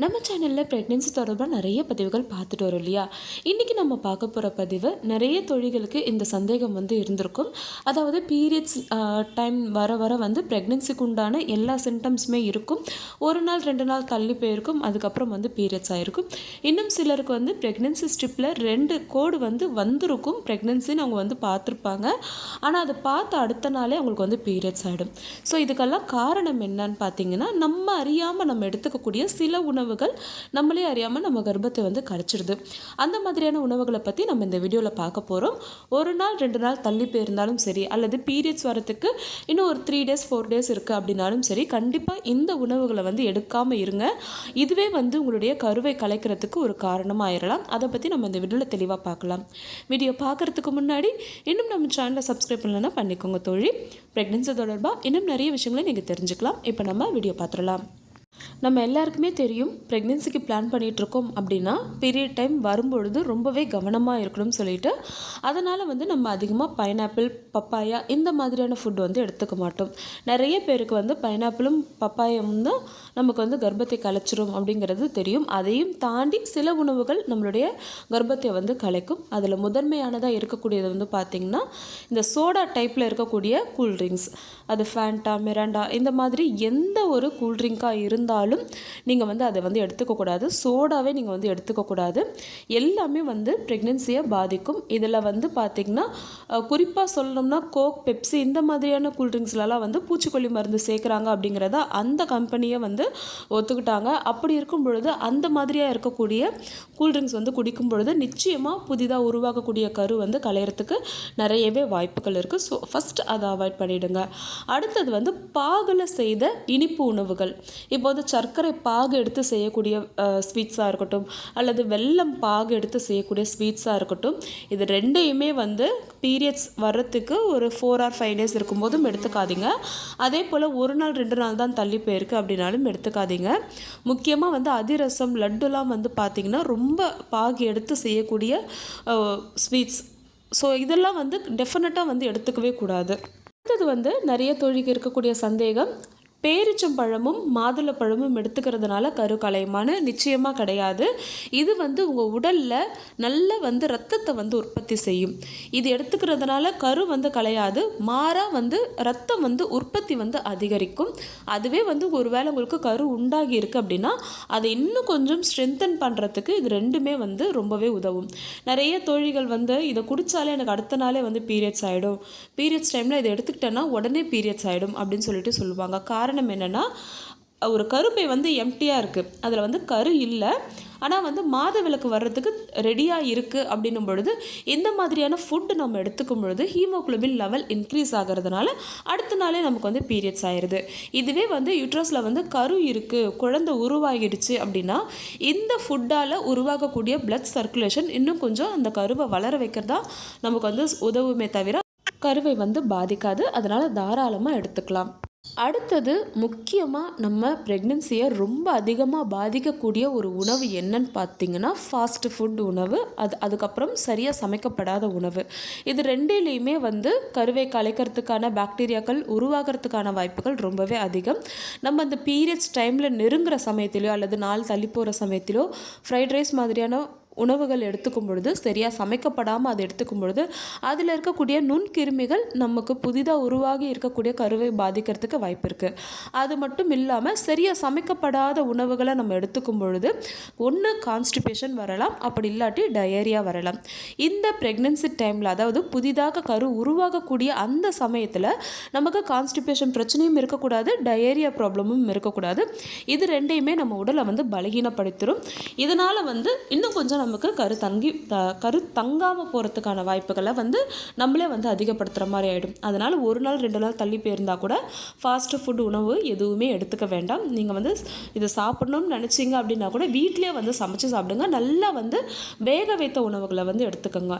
நம்ம சேனலில் ப்ரெக்னென்சி தொடர்பாக நிறைய பதிவுகள் பார்த்துட்டு வரோம் இல்லையா? இன்றைக்கி நம்ம பார்க்க போகிற பதிவு நிறைய தொழில்களுக்கு இந்த சந்தேகம் வந்து இருந்திருக்கும். அதாவது பீரியட்ஸ் டைம் வர வர வந்து ப்ரெக்னென்சிக்கு உண்டான எல்லா சிம்டம்ஸுமே இருக்கும். ஒரு நாள் ரெண்டு நாள் தள்ளி போயிருக்கும். அதுக்கப்புறம் வந்து பீரியட்ஸ் ஆகிருக்கும் இன்னும் சிலருக்கு வந்து ப்ரெக்னென்சி ஸ்ட்ரிப்பில் ரெண்டு கோடு வந்து வந்திருக்கும். ப்ரெக்னென்சின்னு அவங்க வந்து பார்த்துருப்பாங்க. ஆனால் அதை பார்த்து அடுத்த நாளே அவங்களுக்கு வந்து பீரியட்ஸ் ஆகிடும் ஸோ இதுக்கெல்லாம் காரணம் என்னன்னு பார்த்தீங்கன்னா நம்ம அறியாமல் நம்ம எடுத்துக்கக்கூடிய சில உணவு உணவுகள் நம்மளே அறியாமல் நம்ம கர்ப்பத்தை வந்து கரைச்சிடுது அந்த மாதிரியான உணவுகளை பற்றி நம்ம இந்த வீடியோவில் பார்க்க போகிறோம் ஒரு நாள் ரெண்டு நாள் தள்ளி போயிருந்தாலும் சரி அல்லது பீரியட்ஸ் வரத்துக்கு இன்னும் ஒரு த்ரீ டேஸ் ஃபோர் டேஸ் இருக்குது அப்படின்னாலும் சரி கண்டிப்பாக இந்த உணவுகளை வந்து எடுக்காமல் இருங்க. இதுவே வந்து உங்களுடைய கருவை கலைக்கிறதுக்கு ஒரு காரணமாக ஆயிடலாம் அதை பற்றி நம்ம இந்த வீடியோவில் தெளிவாக பார்க்கலாம். வீடியோ பார்க்குறதுக்கு முன்னாடி இன்னும் நம்ம சேனலை சப்ஸ்கிரைப் பண்ணலன்னா பண்ணிக்கோங்க தோழி. ப்ரெக்னென்சி தொடர்பாக இன்னும் நிறைய விஷயங்களை நீங்கள் தெரிஞ்சுக்கலாம். இப்போ நம்ம வீடியோ பார்த்துடலாம். நம்ம எல்லாருக்குமே தெரியும் ப்ரெக்னென்சிக்கு பிளான் பண்ணிகிட்ருக்கோம் அப்படின்னா பீரியட் டைம் வரும்பொழுது ரொம்பவே கவனமாக இருக்கணும்னு சொல்லிட்டு அதனால் வந்து நம்ம அதிகமாக பைனாப்பிள் பப்பாயா இந்த மாதிரியான ஃபுட் வந்து எடுத்துக்க மாட்டோம். நிறைய பேருக்கு வந்து பைனாப்பிளும் பப்பாயும் தான் நமக்கு வந்து கர்ப்பத்தை கலைச்சிரும் அப்படிங்கிறது தெரியும். அதையும் தாண்டி சில உணவுகள் நம்மளுடைய கர்ப்பத்தை வந்து கலைக்கும். அதில் முதன்மையானதாக இருக்கக்கூடியது வந்து பார்த்திங்கன்னா இந்த சோடா டைப்பில் இருக்கக்கூடிய கூல்ட்ரிங்க்ஸ் அது ஃபேண்டா மிராண்டா இந்த மாதிரி எந்த ஒரு கூல்ட்ரிங்காக இருந்தாலும் நீங்கள் வந்து அதை வந்து எடுத்துக்கக்கூடாது சோடாவே நீங்கள் வந்து எடுத்துக்கக்கூடாது எல்லாமே வந்து ப்ரெக்னென்சியை பாதிக்கும். இதில் வந்து பார்த்திங்கன்னா குறிப்பாக சொல்லணும்னா கோக் பெப்சி இந்த மாதிரியான கூல்ட்ரிங்க்ஸ்லலாம் வந்து பூச்சிக்கொல்லி மருந்து சேர்க்குறாங்க அப்படிங்கிறத அந்த கம்பெனியை வந்து ஒத்துக்கிட்டாங்க. அப்படி இருக்கும் பொழுது அந்த மாதிரியாக இருக்கக்கூடிய கூல்ட்ரிங்க்ஸ் வந்து குடிக்கும் பொழுது நிச்சயமாக புதிதாக உருவாக்கக்கூடிய கரு வந்து கலையிறதுக்கு நிறையவே வாய்ப்புகள் இருக்குது ஸோ ஃபஸ்ட் அதை அவாய்ட் பண்ணிவிடுங்க அடுத்தது வந்து பாகில் செய்த இனிப்பு உணவுகள். இப்போ வந்து சர்க்கரை பாகு எடுத்து செய்யக்கூடிய ஸ்வீட்ஸாக இருக்கட்டும் அல்லது வெல்லம் பாகு எடுத்து செய்யக்கூடிய ஸ்வீட்ஸாக இருக்கட்டும் இது ரெண்டையுமே வந்து பீரியட்ஸ் வர்றதுக்கு ஒரு ஃபோர் ஆர் ஃபைவ் டேஸ் இருக்கும்போதும் எடுத்துக்காதீங்க. அதே போல் ஒரு நாள் ரெண்டு நாள் தான் தள்ளி போயிருக்கு அப்படின்னாலும் எடுத்துக்காதீங்க. முக்கியமாக வந்து அதிரசம் லட்டுலாம் வந்து பார்த்திங்கன்னா ரொம்ப பாகு எடுத்து செய்யக்கூடிய ஸ்வீட்ஸ் ஸோ இதெல்லாம் வந்து டெஃபினட்டாக வந்து எடுத்துக்கவே கூடாது. அடுத்தது வந்து நிறைய தொழிலுக்கு இருக்கக்கூடிய சந்தேகம் பேரிச்சம்பழமும் மாதுளப்பழமும் எடுத்துக்கிறதுனால கரு கலையுமான்னு நிச்சயமாக கிடையாது. இது வந்து உங்கள் உடலில் நல்ல வந்து ரத்தத்தை வந்து உற்பத்தி செய்யும். இது எடுத்துக்கிறதுனால கரு வந்து கலையாது மாறாக வந்து ரத்தம் வந்து உற்பத்தி வந்து அதிகரிக்கும். அதுவே வந்து ஒருவேளை உங்களுக்கு கரு உண்டாகி இருக்குது அப்படின்னா அதை இன்னும் கொஞ்சம் ஸ்ட்ரென்தன் பண்ணுறதுக்கு இது ரெண்டுமே வந்து ரொம்பவே உதவும். நிறைய தோழிகள் வந்து இதை குடித்தாலே எனக்கு அடுத்த நாளே வந்து பீரியட்ஸ் ஆகிடும் பீரியட்ஸ் டைமில் இதை எடுத்துக்கிட்டேன்னா உடனே பீரியட்ஸ் ஆகிடும் அப்படின்னு சொல்லிட்டு சொல்லுவாங்க. காரணம் காரணம் என்னென்னா ஒரு கருப்பை வந்து எம்டியாக இருக்குது அதில் வந்து கரு இல்லை. ஆனால் வந்து மாத விளக்கு வர்றதுக்கு ரெடியாக இருக்குது அப்படின்னும் பொழுது இந்த மாதிரியான ஃபுட்டு நம்ம எடுத்துக்கும் பொழுது ஹீமோக்ளோபின் லெவல் இன்க்ரீஸ் ஆகிறதுனால அடுத்த நாளே நமக்கு வந்து பீரியட்ஸ் ஆயிடுது இதுவே வந்து யூட்ரஸில் வந்து கரு இருக்குது குழந்தை உருவாகிடுச்சு அப்படின்னா இந்த ஃபுட்டால் உருவாகக்கூடிய பிளட் சர்க்குலேஷன் இன்னும் கொஞ்சம் அந்த கருவை வளர வைக்கிறதா நமக்கு வந்து உதவுமே தவிர கருவை வந்து பாதிக்காது. அதனால் தாராளமாக எடுத்துக்கலாம். அடுத்தது முக்கியமாக நம்ம ப்ரெக்னென்சியை ரொம்ப அதிகமாக பாதிக்கக்கூடிய ஒரு உணவு என்னன்னு பார்த்தீங்கன்னா ஃபாஸ்ட் ஃபுட் உணவு. அது அதுக்கப்புறம் சரியாக சமைக்கப்படாத உணவு. இது ரெண்டிலையுமே வந்து கருவை கலைக்கிறதுக்கான பாக்டீரியாக்கள் உருவாகிறதுக்கான வாய்ப்புகள் ரொம்பவே அதிகம். நம்ம அந்த பீரியட்ஸ் டைமில் நெருங்குற சமயத்திலையோ அல்லது நாள் தள்ளி போகிற சமயத்திலோ ஃப்ரைட் ரைஸ் மாதிரியான உணவுகள் எடுத்துக்கும் பொழுது சரியாக சமைக்கப்படாமல் அதை எடுத்துக்கும் பொழுது அதில் இருக்கக்கூடிய நுண்கிருமிகள் நமக்கு புதிதாக உருவாகி இருக்கக்கூடிய கருவை பாதிக்கிறதுக்கு வாய்ப்பு இருக்குது அது மட்டும் இல்லாமல் சரியாக சமைக்கப்படாத உணவுகளை நம்ம எடுத்துக்கும் பொழுது ஒன்று கான்ஸ்டிபேஷன் வரலாம் அப்படி இல்லாட்டி டயரியா வரலாம். இந்த ப்ரெக்னென்சி டைமில் அதாவது புதிதாக கரு உருவாகக்கூடிய அந்த சமயத்தில் நமக்கு கான்ஸ்டிபேஷன் பிரச்சனையும் இருக்கக்கூடாது டயரியா ப்ராப்ளமும் இருக்கக்கூடாது. இது ரெண்டையுமே நம்ம உடலை வந்து பலகீனப்படுத்திடும் இதனால் வந்து இன்னும் கொஞ்சம் நமக்கு கரு தங்கி த கரு தங்காமல் போகிறதுக்கான வாய்ப்புகளை வந்து நம்மளே வந்து அதிகப்படுத்துகிற மாதிரி ஆகிடும் அதனால் ஒரு நாள் ரெண்டு நாள் தள்ளி போயிருந்தால் கூட ஃபாஸ்ட் ஃபுட் உணவு எதுவுமே எடுத்துக்க வேண்டாம். நீங்கள் வந்து இதை சாப்பிடணும்னு நினச்சிங்க அப்படின்னா கூட வீட்டிலே வந்து சமைச்சு சாப்பிடுங்க. நல்லா வந்து வேக வைத்த உணவுகளை வந்து எடுத்துக்கோங்க.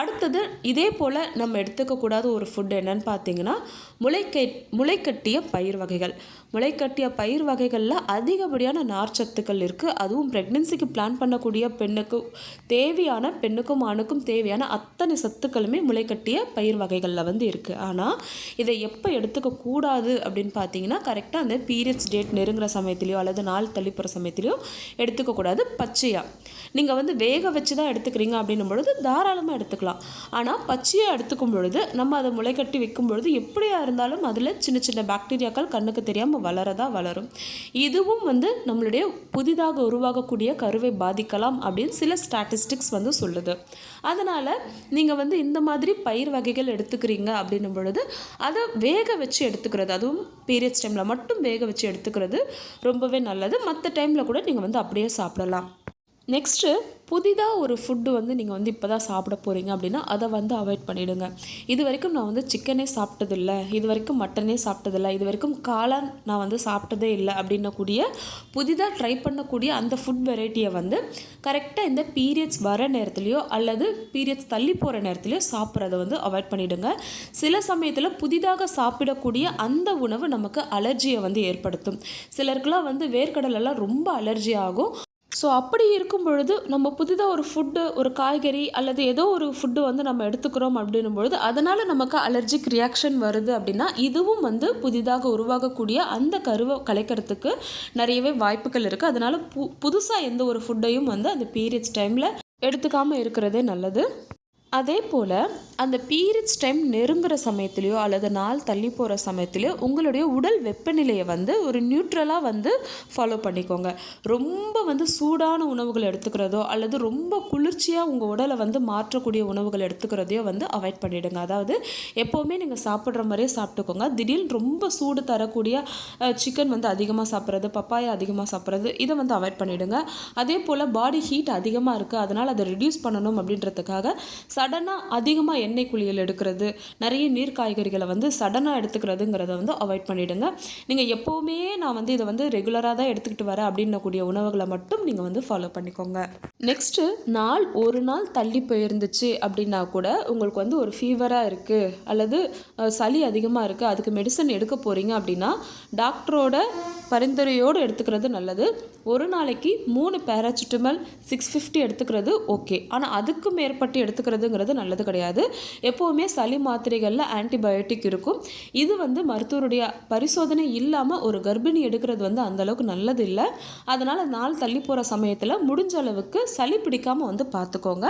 அடுத்தது இதே போல் நம்ம எடுத்துக்கக்கூடாத ஒரு ஃபுட் என்னன்னு பார்த்தீங்கன்னா முளைக்கை முளைக்கட்டிய பயிர் வகைகள். முளைக்கட்டிய பயிர் வகைகளில் அதிகப்படியான நார்ச்சத்துக்கள் இருக்குது அதுவும் ப்ரெக்னென்சிக்கு பிளான் பண்ணக்கூடிய பெண்ணுக்கு தேவையான பெண்ணுக்கும் ஆணுக்கும் தேவையான அத்தனை சத்துக்களுமே முளைக்கட்டிய பயிர் வகைகளில் வந்து இருக்குது ஆனால் இதை எப்போ எடுத்துக்க கூடாது அப்படின்னு பார்த்தீங்கன்னா கரெக்டாக அந்த பீரியட்ஸ் டேட் நெருங்குற சமயத்துலையோ அல்லது நாள் தள்ளிப்புற சமயத்துலையோ எடுத்துக்கக்கூடாது பச்சையாக நீங்கள் வந்து வேக வச்சு தான் எடுத்துக்கிறீங்க அப்படின்னும் பொழுது தாராளமாக எடுத்துக்கலாம். ஆனால் பச்சையாக எடுத்துக்கும் பொழுது நம்ம அதை முளைக்கட்டி வைக்கும் பொழுது எப்படியா இருந்தாலும் அதில் சின்ன சின்ன பாக்டீரியாக்கள் கண்ணுக்கு தெரியாமல் வளரதா வளரும். இதுவும் வந்து நம்மளுடைய புதிதாக உருவாகக்கூடிய கருவை பாதிக்கலாம் அப்படின்னு சில ஸ்டாட்டிஸ்டிக்ஸ் வந்து சொல்லுது. அதனால் நீங்கள் வந்து இந்த மாதிரி பயிர் வகைகள் எடுத்துக்கிறீங்க அப்படின்னும் பொழுது அதை வேக வச்சு எடுத்துக்கிறது அதுவும் பீரியட்ஸ் டைமில் மட்டும் வேக வச்சு எடுத்துக்கிறது ரொம்பவே நல்லது. மற்ற டைமில் கூட நீங்கள் வந்து அப்படியே சாப்பிடலாம். நெக்ஸ்ட்டு புதிதாக ஒரு ஃபுட்டு வந்து நீங்கள் வந்து இப்போ தான் சாப்பிட போகிறீங்க அப்படின்னா அதை வந்து அவாய்ட் பண்ணிவிடுங்க இது வரைக்கும் நான் வந்து சிக்கனே சாப்பிட்டதில்ல. இது வரைக்கும் மட்டனே சாப்பிட்டதில்ல. இது வரைக்கும் காளான் நான் வந்து சாப்பிட்டதே இல்லை அப்படின்னக்கூடிய புதிதாக ட்ரை பண்ணக்கூடிய அந்த ஃபுட் வெரைட்டியை வந்து கரெக்டாக இந்த பீரியட்ஸ் வர நேரத்துலையோ அல்லது பீரியட்ஸ் தள்ளி போகிற நேரத்துலையோ சாப்பிட்றத வந்து அவாய்ட் பண்ணிவிடுங்க சில சமயத்தில் புதிதாக சாப்பிடக்கூடிய அந்த உணவு நமக்கு அலர்ஜியை வந்து ஏற்படுத்தும். சிலருக்குலாம் வந்து வேர்க்கடலெல்லாம் ரொம்ப அலர்ஜி ஆகும். ஸோ அப்படி இருக்கும் பொழுது நம்ம புதிதாக ஒரு ஃபுட்டு ஒரு காய்கறி அல்லது ஏதோ ஒரு ஃபுட்டு வந்து நம்ம எடுத்துக்கிறோம் அப்படின்னும் பொழுது அதனால் நமக்கு அலர்ஜிக் ரியாக்ஷன் வருது அப்படின்னா இதுவும் வந்து புதிதாக உருவாகக்கூடிய அந்த கருவை கலைக்கிறதுக்கு நிறையவே வாய்ப்புகள் இருக்குது அதனால் பு புதுசாக எந்த ஒரு ஃபுட்டையும் வந்து அந்த பீரியட்ஸ் டைமில் எடுத்துக்காமல் இருக்கிறதே நல்லது. அதே போல் அந்த பீரியட்ஸ் டைம் நெருங்குற சமயத்துலேயோ அல்லது நாள் தள்ளி போகிற சமயத்துலேயோ உங்களுடைய உடல் வெப்பநிலையை வந்து ஒரு நியூட்ரலாக வந்து ஃபாலோ பண்ணிக்கோங்க. ரொம்ப வந்து சூடான உணவுகள் எடுத்துக்கிறதோ அல்லது ரொம்ப குளிர்ச்சியாக உங்கள் உடலை வந்து மாற்றக்கூடிய உணவுகள் எடுத்துக்கிறதையோ வந்து அவாய்ட் பண்ணிவிடுங்க அதாவது எப்போவுமே நீங்கள் சாப்பிட்ற மாதிரியே சாப்பிட்டுக்கோங்க. திடீர்னு ரொம்ப சூடு தரக்கூடிய சிக்கன் வந்து அதிகமாக சாப்பிட்றது பப்பாயை அதிகமாக சாப்பிட்றது இதை வந்து அவாய்ட் பண்ணிவிடுங்க அதே போல் பாடி ஹீட் அதிகமாக இருக்குது அதனால் அதை ரிடியூஸ் பண்ணணும் அப்படின்றதுக்காக சடனாக அதிகமாக எண்ணெய் குளியல் எடுக்கிறது நிறைய நீர் காய்கறிகளை வந்து சடனாக எடுத்துக்கிறதுங்கிறத வந்து அவாய்ட் பண்ணிவிடுங்க நீங்கள் எப்போவுமே நான் வந்து இதை வந்து ரெகுலராக தான் எடுத்துக்கிட்டு வரேன் அப்படின்னக்கூடிய உணவுகளை மட்டும் நீங்கள் வந்து ஃபாலோ பண்ணிக்கோங்க. நெக்ஸ்ட்டு நாள் ஒரு நாள் தள்ளி போயிருந்துச்சு அப்படின்னா கூட உங்களுக்கு வந்து ஒரு ஃபீவராக இருக்குது அல்லது சளி அதிகமாக இருக்குது அதுக்கு மெடிசன் எடுக்க போகிறீங்க அப்படின்னா டாக்டரோட பரிந்துரையோடு எடுத்துக்கிறது நல்லது. ஒரு நாளைக்கு மூணு பேராசிட்டமல் சிக்ஸ் ஃபிஃப்டி எடுத்துக்கிறது ஓகே ஆனால் அதுக்கு மேற்பட்டு எடுத்துக்கிறது எடுத்துக்கிறதுங்கிறது நல்லது கிடையாது. எப்போவுமே சளி மாத்திரைகளில் ஆன்டிபயோட்டிக் இருக்கும். இது வந்து மருத்துவருடைய பரிசோதனை இல்லாமல் ஒரு கர்ப்பிணி எடுக்கிறது வந்து அந்த அளவுக்கு நல்லது இல்லை அதனால் நாள் தள்ளி போகிற சமயத்தில் முடிஞ்ச அளவுக்கு சளி பிடிக்காமல் வந்து பார்த்துக்கோங்க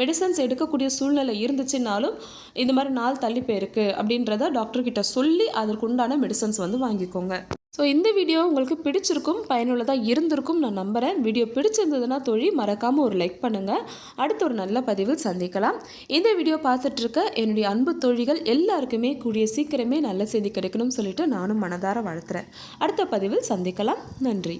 மெடிசன்ஸ் எடுக்கக்கூடிய சூழ்நிலை இருந்துச்சுன்னாலும் இந்த மாதிரி நாள் தள்ளி போயிருக்கு அப்படின்றத டாக்டர்கிட்ட சொல்லி அதற்கு உண்டான மெடிசன்ஸ் வந்து வாங்கிக்கோங்க. ஸோ இந்த வீடியோ உங்களுக்கு பிடிச்சிருக்கும் பயனுள்ளதாக இருந்திருக்கும் நான் நம்புகிறேன் வீடியோ பிடிச்சிருந்ததுன்னா தொழி மறக்காமல் ஒரு லைக் பண்ணுங்கள் அடுத்த ஒரு நல்ல பதிவில் சந்திக்கலாம். இந்த வீடியோ பார்த்துட்ருக்க என்னுடைய அன்பு தொழிகள் எல்லாருக்குமே கூடிய சீக்கிரமே நல்ல செய்தி கிடைக்கணும்னு சொல்லிட்டு நானும் மனதார வாழ்த்துறேன். அடுத்த பதிவில் சந்திக்கலாம். நன்றி.